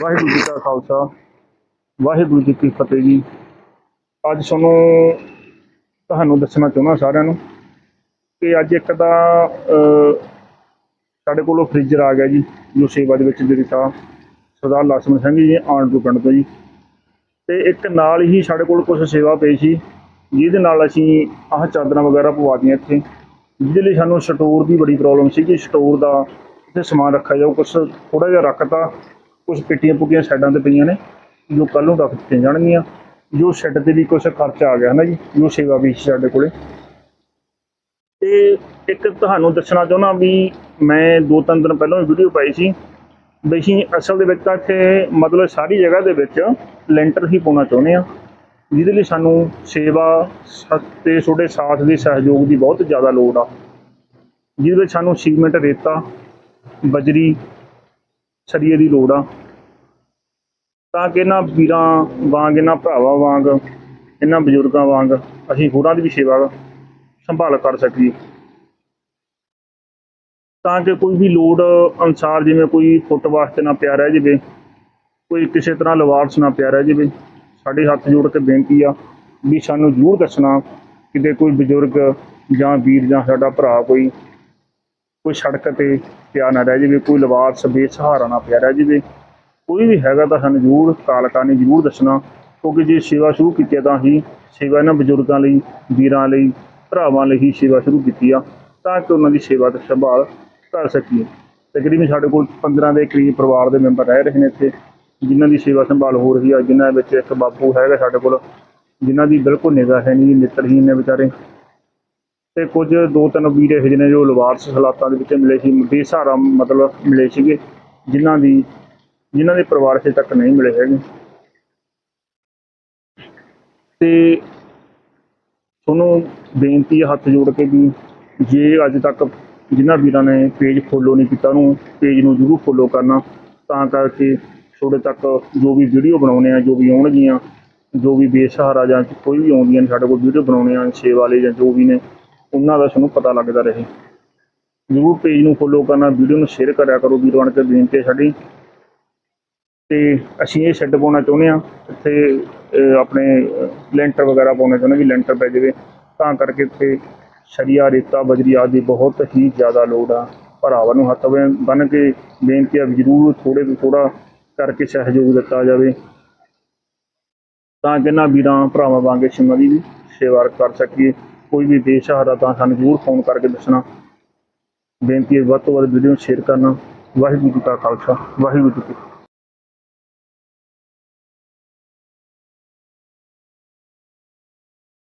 ਵਾਹਿਗੁਰੂ ਜੀ ਕਾ ਖਾਲਸਾ, ਵਾਹਿਗੁਰੂ ਜੀ ਕੀ ਫਤਿਹ ਜੀ। ਅੱਜ ਤੁਹਾਨੂੰ ਤੁਹਾਨੂੰ ਦੱਸਣਾ ਚਾਹੁੰਦਾ ਸਾਰਿਆਂ ਨੂੰ ਕਿ ਅੱਜ ਇੱਕ ਦਾ ਸਾਡੇ ਕੋਲੋਂ ਫ੍ਰਿਜਰ ਆ ਗਿਆ ਜੀ, ਜੋ ਸੇਵਾ ਦੇ ਵਿੱਚ ਦੇ ਦਿੱਤਾ ਸਰਦਾਰ ਲక్ష్ਮਣ ਸਿੰਘ ਜੀ ਆਣਪੁਰ ਪਿੰਡ ਤੋਂ ਜੀ। ਤੇ ਇੱਕ ਨਾਲ ਹੀ ਸਾਡੇ ਕੋਲ ਕੁਝ ਸੇਵਾ ਪਈ ਸੀ, ਜਿਹਦੇ ਨਾਲ ਅਸੀਂ ਆਹ ਚਾਦਰਾਂ ਵਗੈਰਾ ਪਵਾਤੀਆਂ ਇੱਥੇ, ਜਿਹਦੇ ਲਈ ਸਾਨੂੰ ਸਟੋਰ ਦੀ ਬੜੀ ਪ੍ਰੋਬਲਮ ਸੀ ਕਿ ਸਟੋਰ ਦਾ ਇੱਥੇ ਸਮਾਨ ਰੱਖਿਆ ਜਾਊ ਕੁਝ ਥੋੜਾ ਜਿਹਾ ਰੱਖਤਾ। ਕੁਝ ਪੇਟੀਆਂ ਪੁੱਟੀਆਂ ਸਾਈਡਾਂ ਤੇ ਪਈਆਂ ਨੇ, ਜੋ ਕੱਲ ਨੂੰ ਰੱਖ ਦਿੱਤੀਆਂ ਜਾਣਗੀਆਂ। ਜੋ ਸ਼ੈੱਡ ਤੇ ਵੀ ਕੁਝ ਖਰਚਾ ਆ ਗਿਆ ਹੈ ਨਾ ਜੀ? ਜੋ ਸੇਵਾ ਵੀ ਸੀ ਸਾਡੇ ਕੋਲੇ। ਤੇ ਇੱਕ ਤੁਹਾਨੂੰ ਦੱਸਣਾ ਚਾਹੁੰਦਾ ਵੀ ਮੈਂ ਦੋ ਤਿੰਨ ਦਿਨ ਪਹਿਲਾਂ ਵੀਡੀਓ ਪਾਈ ਸੀ ਵੀ ਅਸੀਂ ਅਸਲ ਦੇ ਵਿੱਚ ਤਾਂ ਇੱਥੇ ਮਤਲਬ ਸਾਰੀ ਜਗ੍ਹਾ ਦੇ ਵਿੱਚ ਲੈਂਟਰ ਹੀ ਪਾਉਣਾ ਚਾਹੁੰਦੇ ਆ ਜਿਹਦੇ ਲਈ ਸਾਨੂੰ ਸੇਵਾ ਸ- ਤੇ ਤੁਹਾਡੇ ਸਾਥ ਦੇ ਸਹਿਯੋਗ ਦੀ ਬਹੁਤ ਜ਼ਿਆਦਾ ਲੋੜ ਆ। ਜਿਹਦੇ ਵਿੱਚ ਸਾਨੂੰ ਸੀਮੈਂਟ ਰੇਤਾ, ਬਜਰੀ ਸਰੀਏ ਦੀ ਲੋੜ ਆ। ਤਾਂ ਕਿ ਇਹਨਾਂ ਵੀਰਾਂ ਵਾਂਗ, ਇਹਨਾਂ ਭਰਾਵਾਂ ਵਾਂਗ, ਇਹਨਾਂ ਬਜ਼ੁਰਗਾਂ ਵਾਂਗ ਅਸੀਂ ਹੋਰਾਂ ਦੀ ਵੀ ਸੇਵਾ ਸੰਭਾਲ ਕਰ ਸਕੀਏ। ਤਾਂ ਕਿ ਕੋਈ ਵੀ ਲੋੜ ਅਨੁਸਾਰ ਜਿਵੇਂ ਕੋਈ ਫੁੱਟ ਵਾਸਤੇ ਨਾ ਪਿਆ ਰਹਿ ਜਾਵੇ, ਕੋਈ ਕਿਸੇ ਤਰ੍ਹਾਂ ਲਵਾਰਸ ਨਾ ਪਿਆ ਰਹਿ ਜਾਵੇ, ਸਾਡੇ ਹੱਥ ਜੋੜ ਕੇ ਬੇਨਤੀ ਆ ਵੀ ਸਾਨੂੰ ਜ਼ਰੂਰ ਦੱਸਣਾ ਕਿਤੇ ਕੋਈ ਬਜ਼ੁਰਗ ਜਾਂ ਵੀਰ ਜਾਂ ਸਾਡਾ ਭਰਾ ਕੋਈ ਕੋਈ ਸੜਕ ਤੇ ਪਿਆ ਨਾ ਰਹਿ ਜਾਵੇ, ਕੋਈ ਲਵਾਰਸ ਬੇਸਹਾਰਾ ਨਾ ਪਿਆ ਰਹਿ ਜਾਵੇ। ਕੋਈ ਵੀ ਹੈਗਾ ਤਾਂ ਸਾਨੂੰ ਜ਼ਰੂਰ ਕਾਲਕਾ ਨੇ ਜ਼ਰੂਰ ਦੱਸਣਾ, ਕਿਉਂਕਿ ਜੇ ਸੇਵਾ ਸ਼ੁਰੂ ਕੀਤੀ ਹੈ ਤਾਂ ਹੀ ਸੇਵਾ ਇਹਨਾਂ ਬਜ਼ੁਰਗਾਂ ਲਈ, ਵੀਰਾਂ ਲਈ, ਭਰਾਵਾਂ ਲਈ ਹੀ ਸੇਵਾ ਸ਼ੁਰੂ ਕੀਤੀ ਆ, ਤਾਂ ਕਿ ਉਹਨਾਂ ਦੀ ਸੇਵਾ ਤੇ ਸੰਭਾਲ ਕਰ ਸਕੀਏ। ਤਕਰੀਬਨ ਸਾਡੇ ਕੋਲ 15 ਦੇ ਕਰੀਬ ਪਰਿਵਾਰ ਦੇ ਮੈਂਬਰ ਰਹਿ ਰਹੇ ਨੇ ਇੱਥੇ, ਜਿਨ੍ਹਾਂ ਦੀ ਸੇਵਾ ਸੰਭਾਲ ਹੋ ਰਹੀ ਆ, ਜਿਨ੍ਹਾਂ ਵਿੱਚ ਇੱਕ ਬਾਪੂ ਹੈਗਾ ਸਾਡੇ ਕੋਲ, ਜਿਨ੍ਹਾਂ ਦੀ ਬਿਲਕੁਲ ਨਿਗਾਹ ਹੈ ਨਹੀਂ ਨੇਤਰਹੀਨ ਨੇ ਵਿਚਾਰੇ। ਤੇ ਕੁਝ ਦੋ ਤਿੰਨ ਵੀਰ ਇਹੋ ਜਿਹੇ ਨੇ ਜੋ ਲਵਾਰਸ ਹਾਲਾਤਾਂ ਦੇ ਵਿੱਚ ਮਿਲੇ ਸੀ ਬੇਸਹਾਰਾ ਮਤਲਬ ਮਿਲੇ ਸੀਗੇ, ਜਿਨ੍ਹਾਂ ਦੀ ਜਿਨ੍ਹਾਂ ਦੇ ਪਰਿਵਾਰ ਹਜੇ ਤੱਕ ਨਹੀਂ ਮਿਲੇ ਹੈਗੇ। ਤੇ ਤੁਹਾਨੂੰ ਬੇਨਤੀ ਹੈ ਹੱਥ ਜੋੜ ਕੇ ਵੀ ਜੇ ਅੱਜ ਤੱਕ ਜਿਨ੍ਹਾਂ ਵੀਰਾਂ ਨੇ ਪੇਜ ਫੋਲੋ ਨਹੀਂ ਕੀਤਾ, ਉਹਨੂੰ ਪੇਜ ਨੂੰ ਜ਼ਰੂਰ ਫੋਲੋ ਕਰਨਾ। ਤਾਂ ਕਰਕੇ ਤੁਹਾਡੇ ਤੱਕ ਜੋ ਵੀ ਵੀਡੀਓ ਬਣਾਉਣੇ ਆ, ਜੋ ਵੀ ਆਉਣਗੀਆਂ, ਜੋ ਵੀ ਬੇਸਹਾਰਾ ਜਾਂ ਕੋਈ ਵੀ ਆਉਂਦੀਆਂ ਨੇ, ਸਾਡੇ ਕੋਲ ਵੀਡੀਓ ਬਣਾਉਣੇ ਆ ਸੇਵਾ ਵਾਲੇ ਜਾਂ ਜੋ ਵੀ ਨੇ ਉਹਨਾਂ ਦਾ ਤੁਹਾਨੂੰ ਪਤਾ ਲੱਗਦਾ ਰਹੇ। ਜ਼ਰੂਰ ਪੇਜ ਨੂੰ ਫੋਲੋ ਕਰਨਾ ਵੀਡੀਓ ਨੂੰ ਸ਼ੇਅਰ ਕਰਿਆ ਕਰੋ ਵੀਰੋ ਬਣ ਕੇ, ਬੇਨਤੀ ਹੈ ਸਾਡੀ। ਤੇ ਅਸੀਂ ਇਹ ਸ਼ੈੱਡ ਪਾਉਣਾ ਚਾਹੁੰਦੇ ਆ ਇੱਥੇ ਆਪਣੇ ਲੈਂਟਰ ਵਗੈਰਾ ਪਾਉਣਾ ਚਾਹੁੰਦੇ ਵੀ ਲੈਂਟਰ ਪੈ ਜਾਵੇ। ਤਾਂ ਕਰਕੇ ਇੱਥੇ ਸ਼ਰੀਆ, ਰੇਤਾ, ਬਜਰੀ ਆਦਿ ਬਹੁਤ ਹੀ ਜ਼ਿਆਦਾ ਲੋੜ ਆ। ਭਰਾਵਾਂ ਨੂੰ ਹੱਥ ਬੰਨ ਕੇ ਬੇਨਤੀ ਆ ਜ਼ਰੂਰ ਥੋੜੇ ਵੀ ਥੋੜਾ ਕਰਕੇ ਸਹਿਯੋਗ ਦਿੱਤਾ ਜਾਵੇ। ਤਾਂ ਕਿ ਇਹਨਾਂ ਵੀਰਾਂ, ਭਰਾਵਾਂ ਵਾਂਗੇ ਸਿਮਾ ਦੀ ਵੀ ਸੇਵਾ ਕਰ ਸਕੀਏ। ਕੋਈ ਵੀ ਬੇਸਹਾਰਾ ਤਾਂ ਸਾਨੂੰ ਜ਼ਰੂਰ ਫੋਨ ਕਰਕੇ ਦੱਸਣਾ। ਬੇਨਤੀ ਹੈ ਵੱਧ ਤੋਂ ਵੱਧ ਵੀਡੀਓ ਨੂੰ ਸ਼ੇਅਰ ਕਰਨਾ। ਵਾਹਿਗੁਰੂ ਜੀ ਕਾ ਖਾਲਸਾ, ਵਾਹਿਗੁਰੂ ਜੀ ਕੀ